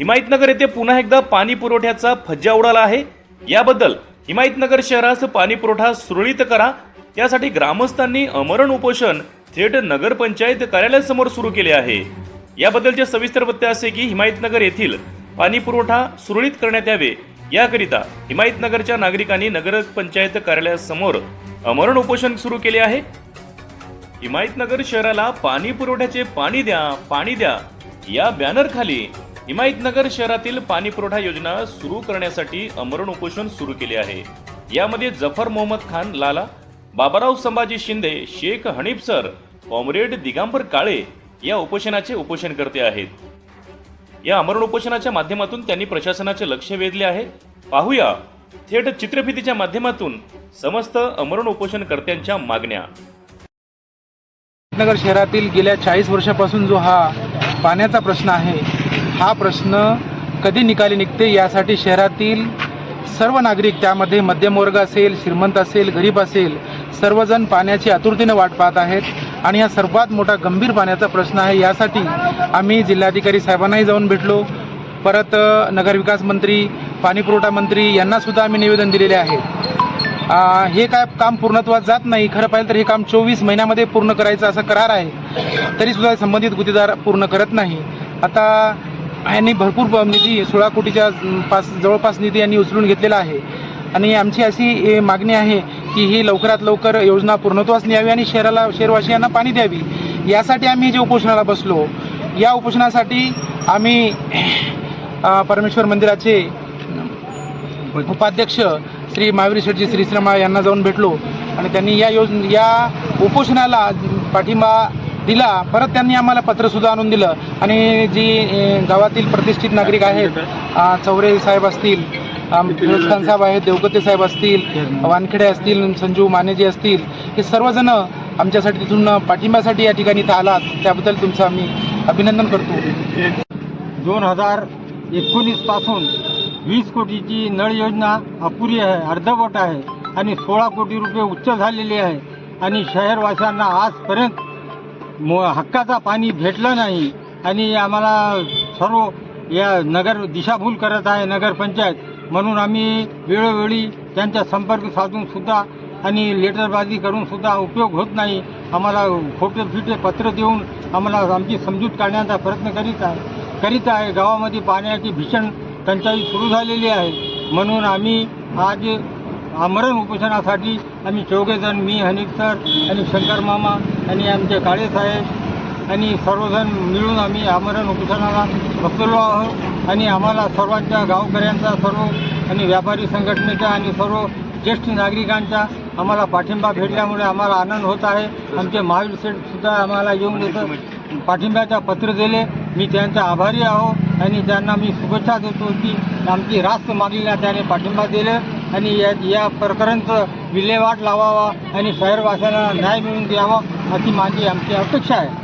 हिमायतनगर येथे पुन्हा एकदा पाणी पुरवठ्याचा फज्जा उडाला आहे. याबद्दल हिमायतनगर शहरास पाणी पुरवठा सुरळीत करा. यासाठी ग्रामस्थांनी अमरण उपोषण थेट नगरपंचायत कार्यालयासमोर सुरू केले आहे. याबद्दलचे सविस्तर वृत्त असे की हिमायतनगर येथील पाणी पुरवठा सुरळीत करण्यात यावे. याकरिता हिमायतनगरच्या नागरिकांनी नगरपंचायत कार्यालयासमोर अमरण उपोषण सुरू केले आहे. हिमायतनगर शहराला पाणी पुरवठ्याचे पाणी द्या पाणी द्या या बॅनर खाली हिमायतनगर शहरातील पाणी पुरवठा योजना सुरू करण्यासाठी अमरण उपोषण सुरू केले आहे. यामध्ये जफर मोहम्मद खान लाला बाबाराव संभाजी शिंदे शेख हनीफ सर कॉम्रेड दिगांबर काळे या उपोषणाचे उपोषण करते आहेत. या अमरण उपोषणाच्या माध्यमातून त्यांनी प्रशासनाचे लक्ष वेधले आहे. पाहूया. थेट चित्रफितीच्या माध्यमातून समस्त अमरण उपोषणकर्त्यांच्या मागण्या. नगर शहरातील गेल्या चाळीस वर्षापासून जो हा पाण्याचा प्रश्न आहे. हा प्रश्न कधी निकाली निघते यासाठी शहरातील सर्व नागरिक त्यामध्ये मध्यमवर्ग असेल श्रीमंत असेल गरीब असेल सर्वजण पाण्याची आतुरतेने वाट पाहत आहेत. आणि हा सर्वात मोठा गंभीर पाण्याचा प्रश्न आहे. यासाठी आम्ही जिल्हाधिकारी साहेबांनाही जाऊन भेटलो. परत नगरविकास मंत्री पाणीपुरवठा मंत्री यांनासुद्धा आम्ही निवेदन दिलेले आहे. हे काय काम पूर्णत्वात जात नाही. खरं पाहिलं तर हे काम चोवीस महिन्यामध्ये पूर्ण करायचं असा करार आहे. तरीसुद्धा संबंधित गुत्तेदार पूर्ण करत नाही. आता यांनी भरपूर निधी सोळा कोटीच्या पास जवळपास निधी यांनी उचलून घेतलेला आहे. आणि आमची अशी मागणी आहे की ही लवकरात लवकर योजना पूर्णत्वास न्यावी आणि शहराला शहरवासियांना पाणी द्यावी. यासाठी आम्ही जे उपोषणाला बसलो या उपोषणासाठी आम्ही परमेश्वर मंदिराचे उपाध्यक्ष श्री महावीर श्री श्रीश्रमा यांना जाऊन भेटलो आणि त्यांनी या योज या उपोषणाला पाठिंबा दिला. परत त्यांनी आम्हाला पत्रसुद्धा आणून दिलं. आणि जी गावातील प्रतिष्ठित नागरिक आहेत चौरे साहेब असतील फिरोज खान साहेब आहेत देवकते साहेब असतील वानखेडे असतील संजू मानेजी असतील हे सर्वजण आमच्यासाठी तिथून पाठिंब्यासाठी या ठिकाणी इथं आलात. त्याबद्दल तुमचं आम्ही अभिनंदन करतो. दोन हजार एकोणीसपासून वीस कोटीची नळ योजना अपुरी आहे अर्धवट आहे आणि सोळा कोटी रुपये उच्च झालेले आहे. आणि शहरवाशांना आजपर्यंत मो हक्काचा पाणी भेटलं नाही. आणि आम्हाला सर्व या नगर दिशाभूल करत आहे नगरपंचायत. म्हणून आम्ही वेळोवेळी त्यांचा संपर्क साधून सुद्धा आणि लेटरबाजी करून सुद्धा उपयोग होत नाही. आम्हाला खोटे फिटे पत्र देऊन आम्हाला आमची समजूत काढण्याचा प्रयत्न करीत आहे करीत आहे. गावामध्ये पाण्याची भीषण टंचाई सुरू झालेली आहे. म्हणून आम्ही आज आमरण उपोषणासाठी आम्ही चौघेजण मी हनीफ सर आणि शंकर मामा आणि आमचे काळेसाहेब आणि सर्वजण मिळून आम्ही आमरण उपोषणाला बसलेलो आहोत आणि आम्हाला सर्वांच्या गावकऱ्यांचा सर्व आणि व्यापारी संघटनेच्या आणि सर्व ज्येष्ठ नागरिकांचा आम्हाला पाठिंबा भेटल्यामुळे आम्हाला आनंद होत आहे. आमचे महावीर सेठसुद्धा आम्हाला येऊन इथं पाठिंब्याचा पत्र दिले. मी त्यांचा आभारी आहो. आणि त्यांना मी शुभेच्छा देतो की आमची रास्त मागणीला त्याने पाठिंबा दिलं आणि या या प्रकरणचं विल्हेवाट लावावा आणि शहरवाशांना न्याय मिळून द्यावा अशी माझी आमची अपेक्षा आहे